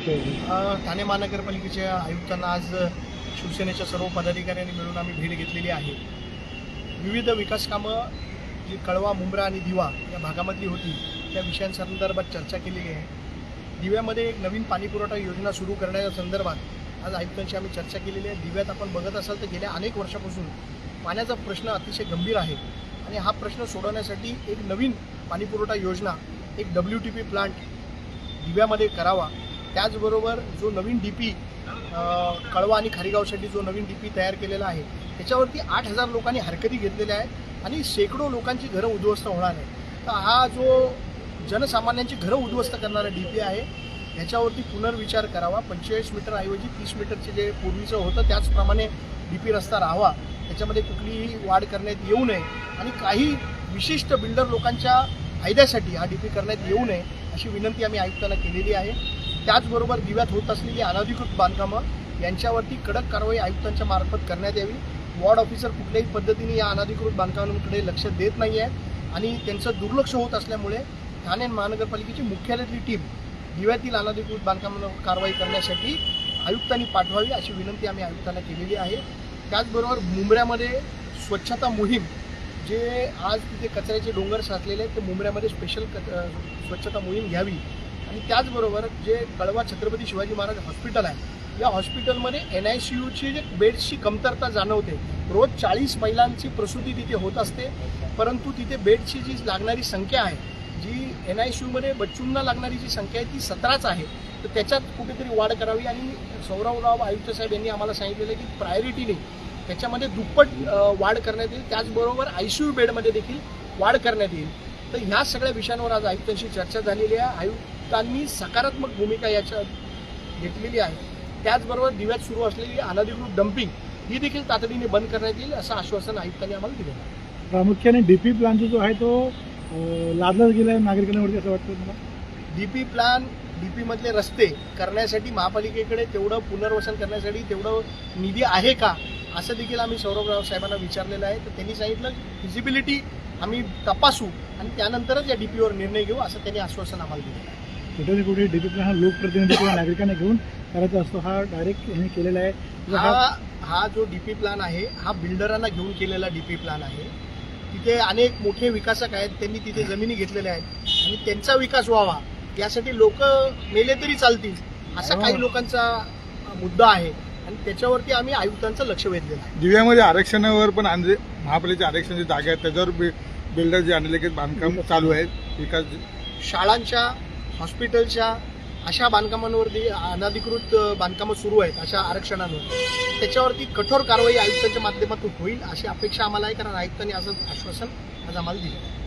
ठाणे महानगरपालिकेच्या आयुक्तांना आज शिवसेनेच्या सर्व पदाधिकाऱ्यांनी मिळून आम्ही भेट घेतलेली आहे. विविध विकास कामं जी कळवा मुंब्रा आणि दिवा या भागामधली होती त्या विषयांसंदर्भात चर्चा केलेली आहे. दिव्यामध्ये एक नवीन पाणीपुरवठा योजना सुरू करण्याच्या संदर्भात आज आयुक्तांशी आम्ही चर्चा केलेली आहे. दिव्यात आपण बघत असाल तर गेल्या अनेक वर्षापासून पाण्याचा प्रश्न अतिशय गंभीर आहे आणि हा प्रश्न सोडवण्यासाठी एक नवीन पाणीपुरवठा योजना एक डब्ल्यू टी पी प्लांट दिव्यामध्ये करावा. त्याचबरोबर जो नवीन डी पी कळवा आणि खारीगावसाठी जो नवीन डी पी तयार केलेला आहे त्याच्यावरती आठ हजार लोकांनी हरकती घेतलेल्या आहेत आणि शेकडो लोकांची घरं उद्ध्वस्त होणार आहे तर हा जो जनसामान्यांची घरं उद्ध्वस्त करणारा डी पी आहे ह्याच्यावरती पुनर्विचार करावा. पंचेचाळीस मीटर ऐवजी तीस मीटरचे जे पूर्वीचं होतं त्याचप्रमाणे डी पी रस्ता राहावा. त्याच्यामध्ये कुठलीही वाढ करण्यात येऊ नये आणि काही विशिष्ट बिल्डर लोकांच्या फायद्यासाठी हा डी पी करण्यात येऊ नये अशी विनंती आम्ही आयुक्तांना केलेली आहे. त्याचबरोबर दिव्यात होत असलेली अनधिकृत बांधकामं यांच्यावरती कडक कारवाई आयुक्तांच्या मार्फत करण्यात यावी. वॉर्ड ऑफिसर कुठल्याही पद्धतीने या अनधिकृत बांधकामांकडे लक्ष देत नाही आहे आणि त्यांचं दुर्लक्ष होत असल्यामुळे ठाणे महानगरपालिकेची मुख्यालयातली टीम दिव्यातील अनधिकृत बांधकामांवर कारवाई करण्यासाठी आयुक्तांनी पाठवावी अशी विनंती आम्ही आयुक्तांना केलेली आहे. त्याचबरोबर मुंबऱ्यामध्ये स्वच्छता मोहीम जे आज तिथे कचऱ्याचे डोंगर साचलेले आहेत ते मुंबऱ्यामध्ये स्पेशल कच स्वच्छता मोहीम घ्यावी. आणि त्याचबरोबर जे कळवा छत्रपती शिवाजी महाराज हॉस्पिटल आहे या हॉस्पिटलमध्ये एन आय सी यूची जे बेड्सची कमतरता जाणवते रोज चाळीस महिलांची प्रसूती तिथे होत असते परंतु तिथे बेडची जी लागणारी संख्या आहे जी एन आय सी यूमध्ये बच्चूंना लागणारी जी संख्या आहे ती सतराच आहे. तर त्याच्यात कुठेतरी वाढ करावी आणि सौरवराव आयुक्त साहेब यांनी आम्हाला सांगितलेलं की प्रायोरिटीने त्याच्यामध्ये दुप्पट वाढ करण्यात येईल. त्याचबरोबर आय सी यू बेडमध्ये देखील वाढ करण्यात येईल. तर ह्या सगळ्या विषयांवर आज आयुक्तांशी चर्चा झालेली आहे. आयुक्तांनी सकारात्मक भूमिका याच्यात घेतलेली आहे. त्याचबरोबर दिव्यात सुरू असलेली अनधिकृत डम्पिंग ही देखील तातडीने बंद करण्यात येईल असं आश्वासन आयुक्तांनी आम्हाला दिलं. आहे प्रामुख्याने डीपी प्लांट जो आहे तो अं, लादलाच गेला आहे नागरिकांवरती असं वाटतं मला डीपी प्लॅन डीपी मधले रस्ते करण्यासाठी महापालिकेकडे तेवढं पुनर्वसन करण्यासाठी तेवढं निधी आहे का असं देखील आम्ही सौरभराव साहेबांना विचारलेलं आहे. तर त्यांनी सांगितलं फिजिबिलिटी आम्ही तपासू आणि त्यानंतरच या डीपीवर निर्णय घेऊ असं त्यांनी आश्वासन आम्हाला दिलं. कुठे ना कुठे डीपी प्लांट हा लोकप्रतिनिधी किंवा नागरिकांना घेऊन करायचा असतो. हा डायरेक्ट यांनी केलेला आहे. हा हा जो डीपी प्लॅन आहे हा बिल्डरांना घेऊन केलेला डीपी प्लॅन आहे. तिथे अनेक मोठे विकासक आहेत त्यांनी तिथे जमिनी घेतलेल्या आहेत. आणि त्यांचा विकास व्हावा यासाठी लोक मेले तरी चालतील असा काही लोकांचा मुद्दा आहे. आणि त्याच्यावरती आम्ही आयुक्तांचं लक्ष वेधलेलं आहे. दिव्यामध्ये आरक्षणावर पण आणले महापालिकेच्या आरक्षणाची जागा आहेत त्याच्यावर बि- बिल्डर जे अनलिखित बांधकाम चालू आहेत विकास शाळांच्या हॉस्पिटलच्या अशा बांधकामांवरती अनधिकृत बांधकामं सुरू आहेत अशा आरक्षणांवर. त्याच्यावरती कठोर कारवाई आयुक्तांच्या माध्यमातून होईल अशी अपेक्षा आम्हाला आहे कारण आयुक्तांनी असं आश्वासन आज आम्हाला दिलं.